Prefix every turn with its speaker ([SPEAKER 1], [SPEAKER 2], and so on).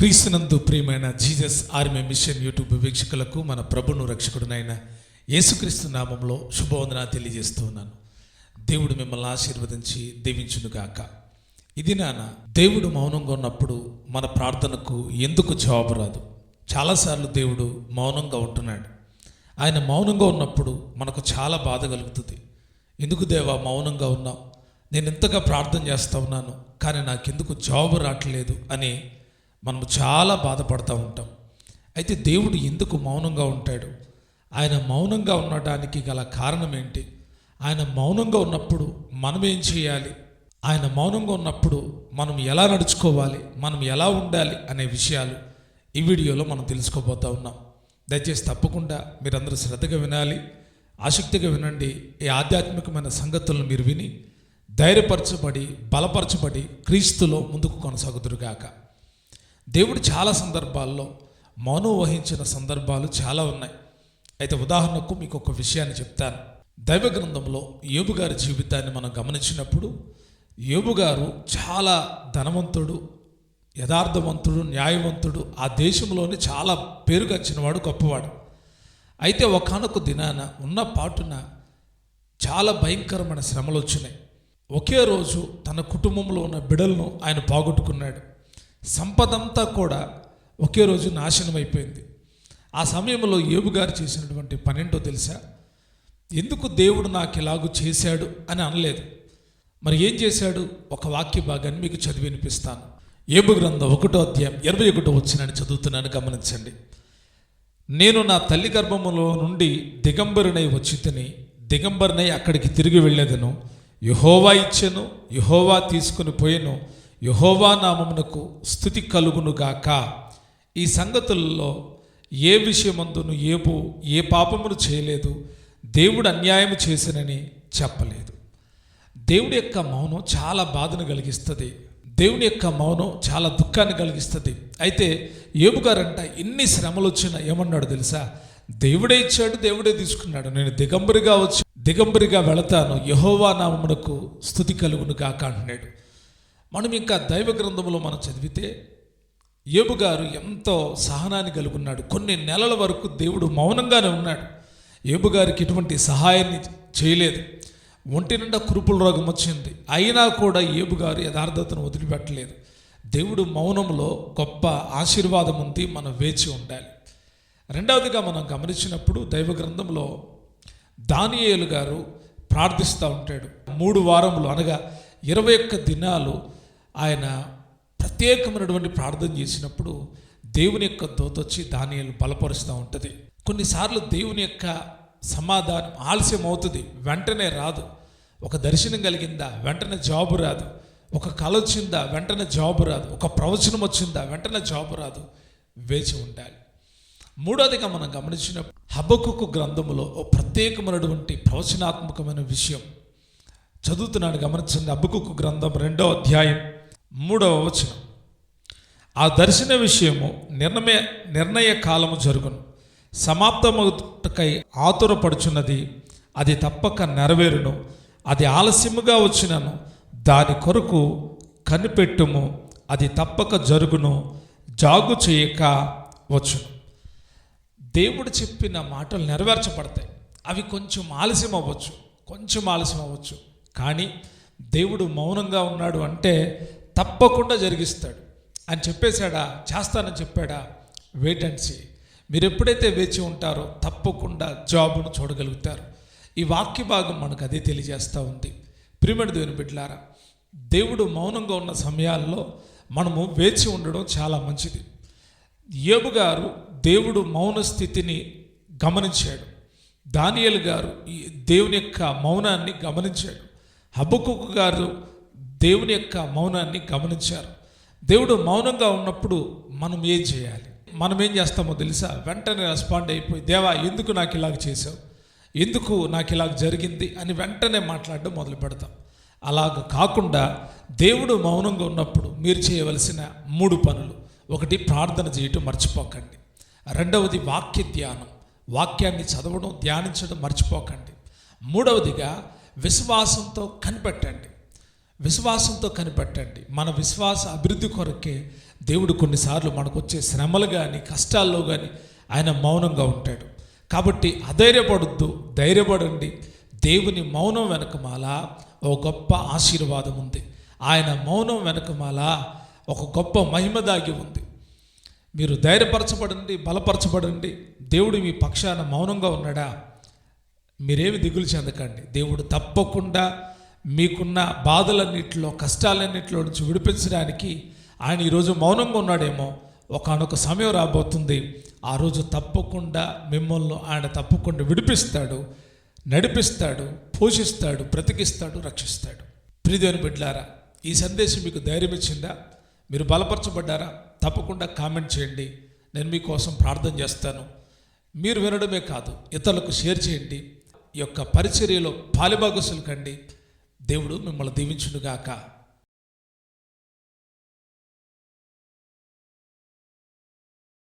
[SPEAKER 1] క్రీస్తునందు ప్రియమైన Jesus army machine YouTube వీక్షకులకు మన ప్రభును రక్షకుడునైన యేసుక్రీస్తు నామంలో శుభవందన తెలియజేస్తూ ఉన్నాను. దేవుడు మిమ్మల్ని ఆశీర్వదించి దీవించునుగాక. ఇది నాన్న దేవుడు మౌనంగా ఉన్నప్పుడు మన ప్రార్థనకు ఎందుకు జవాబు రాదు? చాలాసార్లు దేవుడు మౌనంగా ఉంటున్నాడు. ఆయన మౌనంగా ఉన్నప్పుడు మనకు చాలా బాధ కలుగుతుంది. ఎందుకు దేవా మౌనంగా ఉన్నావు? నేను ఎంతగా ప్రార్థన చేస్తూ ఉన్నాను కానీ నాకెందుకు జవాబు రావట్లేదు అని మనము చాలా బాధపడుతూ ఉంటాం. అయితే దేవుడు ఎందుకు మౌనంగా ఉంటాడు? ఆయన మౌనంగా ఉండటానికి గల కారణం ఏంటి? ఆయన మౌనంగా ఉన్నప్పుడు మనం ఏం చేయాలి? ఆయన మౌనంగా ఉన్నప్పుడు మనం ఎలా నడుచుకోవాలి? మనం ఎలా ఉండాలి అనే విషయాలు ఈ వీడియోలో మనం తెలుసుకోబోతా ఉన్నాం. దయచేసి తప్పకుండా మీరందరూ శ్రద్ధగా వినాలి. ఆసక్తిగా వినండి. ఈ ఆధ్యాత్మికమైన సంగతులను మీరు విని ధైర్యపరచబడి బలపరచబడి క్రీస్తులో ముందుకు కొనసాగుదురుగాక. దేవుడు చాలా సందర్భాల్లో మౌనం వహించిన సందర్భాలు చాలా ఉన్నాయి. అయితే ఉదాహరణకు మీకు ఒక విషయాన్ని చెప్తాను. దైవ గ్రంథంలో యోబు గారి జీవితాన్ని మనం గమనించినప్పుడు యోబు గారు చాలా ధనవంతుడు యథార్థవంతుడు న్యాయవంతుడు ఆ దేశంలోని చాలా పేరుగచ్చినవాడు గొప్పవాడు. అయితే ఒకనొక దినాన ఉన్న పాటున చాలా భయంకరమైన శ్రమలు వచ్చినాయి. ఒకే రోజు తన కుటుంబంలో ఉన్న బిడలను ఆయన పోగొట్టుకున్నాడు. సంపదంతా కూడా ఒకే రోజు నాశనం అయిపోయింది. ఆ సమయంలో ఏబు గారు చేసినటువంటి పనేంటో తెలుసా? ఎందుకు దేవుడు నాకు ఇలాగూ చేశాడు అని అనలేదు. మరి ఏం చేశాడు? ఒక వాక్య భాగాన్ని మీకు చదివి వినిపిస్తాను. ఏబు గ్రంథం ఒకటో అధ్యాయం ఇరవై ఒకటో వచ్చినని చదువుతున్నాను గమనించండి. నేను నా తల్లి గర్భములో నుండి దిగంబరినై వచ్చి తిని దిగంబరినై అక్కడికి తిరిగి వెళ్ళేదను. యహోవా ఇచ్చెను యహోవా తీసుకుని పోయెను. యహోవా నామమునకు స్థుతి కలుగునుగాక. ఈ సంగతుల్లో ఏ విషయమందును ఏపు ఏ పాపమును చేయలేదు దేవుడు అన్యాయం చేసినని చెప్పలేదు. దేవుడి యొక్క మౌనం చాలా బాధను కలిగిస్తుంది. దేవుని యొక్క మౌనం చాలా దుఃఖాన్ని కలిగిస్తుంది. అయితే ఏబు గారంట ఎన్ని శ్రమలు వచ్చినా ఏమన్నాడు తెలుసా? దేవుడే ఇచ్చాడు దేవుడే తీసుకున్నాడు. నేను దిగంబరిగా వచ్చి దిగంబరిగా వెళతాను. యహోవా నామమునకు స్థుతి కలుగును కాక అంటున్నాడు. మనం ఇంకా దైవ గ్రంథంలో మనం చదివితే ఏబు గారు ఎంతో సహనాన్ని కలుగున్నాడు. కొన్ని నెలల వరకు దేవుడు మౌనంగానే ఉన్నాడు. ఏబు గారికి ఎటువంటి సహాయాన్ని చేయలేదు. ఒంటి నిండా కురుపుల రోగం వచ్చింది. అయినా కూడా ఏబు గారు యథార్థతను వదిలిపెట్టలేదు. దేవుడు మౌనంలో గొప్ప ఆశీర్వాదం ఉంది మనం వేచి ఉండాలి. రెండవదిగా మనం గమనించినప్పుడు దైవ గ్రంథంలో దానియేలు గారు ప్రార్థిస్తూ ఉంటాడు. మూడు వారములు అనగా ఇరవై ఒక్క దినాలు ఆయన ప్రత్యేకమైనటువంటి ప్రార్థన చేసినప్పుడు దేవుని యొక్క దోత వచ్చి ధాన్యాలు బలపరుస్తూ ఉంటుంది. కొన్నిసార్లు దేవుని యొక్క సమాధానం ఆలస్యం అవుతుంది వెంటనే రాదు. ఒక దర్శనం కలిగిందా? వెంటనే జాబు రాదు. ఒక కళ వచ్చిందా? వెంటనే జాబు రాదు. ఒక ప్రవచనం వచ్చిందా? వెంటనే జాబు రాదు. వేచి ఉండాలి. మూడోదిగా మనం గమనించిన హబకుకు గ్రంథములో ఓ ప్రత్యేకమైనటువంటి ప్రవచనాత్మకమైన విషయం చదువుతున్నాను గమనించండి. హబకుకు గ్రంథం రెండో అధ్యాయం మూడవ వచనం. ఆ దర్శన విషయము నిర్ణయ నిర్ణయ కాలము జరుగును. సమాప్తమవుటకై ఆతురపడుచున్నది అది తప్పక నెరవేరును. అది ఆలస్యముగా వచ్చినను దాని కొరకు కనిపెట్టుము అది తప్పక జరుగును జాగు చేయక వచ్చును. దేవుడు చెప్పిన మాటలు నెరవేర్చబడతాయి. అవి కొంచెం ఆలస్యం అవ్వచ్చు కొంచెం ఆలస్యం అవ్వచ్చు కానీ దేవుడు మౌనంగా ఉన్నాడు అంటే తప్పకుండా జరిగిస్తాడు. అని చెప్పేశాడా? చేస్తానని చెప్పాడా? వెయిట్ అండ్ సీ మీరు ఎప్పుడైతే వేచి ఉంటారో తప్పకుండా జాబును చూడగలుగుతారు. ఈ వాక్య భాగం మనకు అదే తెలియజేస్తూ ఉంది. ప్రిమడి దేవుని బిడ్డలారా దేవుడు మౌనంగా ఉన్న సమయాల్లో మనము వేచి ఉండడం చాలా మంచిది. ఏబు గారు దేవుడు మౌన స్థితిని గమనించాడు. దానియలు గారు ఈ దేవుని యొక్క మౌనాన్ని గమనించాడు. హబ్బకుకు గారు దేవుని యొక్క మౌనాన్ని గమనించారు. దేవుడు మౌనంగా ఉన్నప్పుడు మనం ఏం చేయాలి? మనం ఏం చేస్తామో తెలుసా? వెంటనే రెస్పాండ్ అయిపోయి దేవా ఎందుకు నాకు ఇలాగ చేసావు ఎందుకు నాకు ఇలాగ జరిగింది? అని వెంటనే మాట్లాడడం మొదలు పెడతాం. అలాగ కాకుండా దేవుడు మౌనంగా ఉన్నప్పుడు మీరు చేయవలసిన మూడు పనులు. ఒకటి ప్రార్థన చేయటం మర్చిపోకండి. రెండవది వాక్య ధ్యానం. వాక్యాన్ని చదవడం ధ్యానించడం మర్చిపోకండి. మూడవదిగా విశ్వాసంతో కనిపెట్టండి. విశ్వాసంతో కనిపెట్టండి. మన విశ్వాస అభివృద్ధి కొరకే దేవుడు కొన్నిసార్లు మనకు వచ్చే శ్రమలు కానీ కష్టాల్లో కానీ ఆయన మౌనంగా ఉంటాడు. కాబట్టి అధైర్యపడొద్దు ధైర్యపడండి. దేవుని మౌనం వెనకమాల ఒక గొప్ప ఆశీర్వాదం ఉంది. ఆయన మౌనం వెనకమాల ఒక గొప్ప మహిమ దాగి ఉంది. మీరు ధైర్యపరచబడండి బలపరచబడండి. దేవుడు మీ పక్షాన మౌనంగా ఉన్నాడా? మీరేమి దిగులు చెందకండి. దేవుడు తప్పకుండా మీకున్న బాధలన్నింటిలో కష్టాలన్నింటిలో నుంచి విడిపించడానికి ఆయన ఈరోజు మౌనంగా ఉన్నాడేమో. ఒకనొక సమయం రాబోతుంది. ఆ రోజు తప్పకుండా మిమ్మల్ని ఆయన తప్పకుండా విడిపిస్తాడు నడిపిస్తాడు పోషిస్తాడు బ్రతికిస్తాడు రక్షిస్తాడు. ప్రియదేవుని బిడ్డారా ఈ సందేశం మీకు ధైర్యం ఇచ్చిందా? మీరు బలపరచబడ్డారా? తప్పకుండా కామెంట్ చేయండి. నేను మీకోసం ప్రార్థన చేస్తాను. మీరు వినడమే కాదు ఇతరులకు షేర్ చేయండి. ఈ యొక్క పరిచర్యలో పాలిభాగస్సులు కండి. దేవుడు మిమ్మల్ని దీవించుడుగాక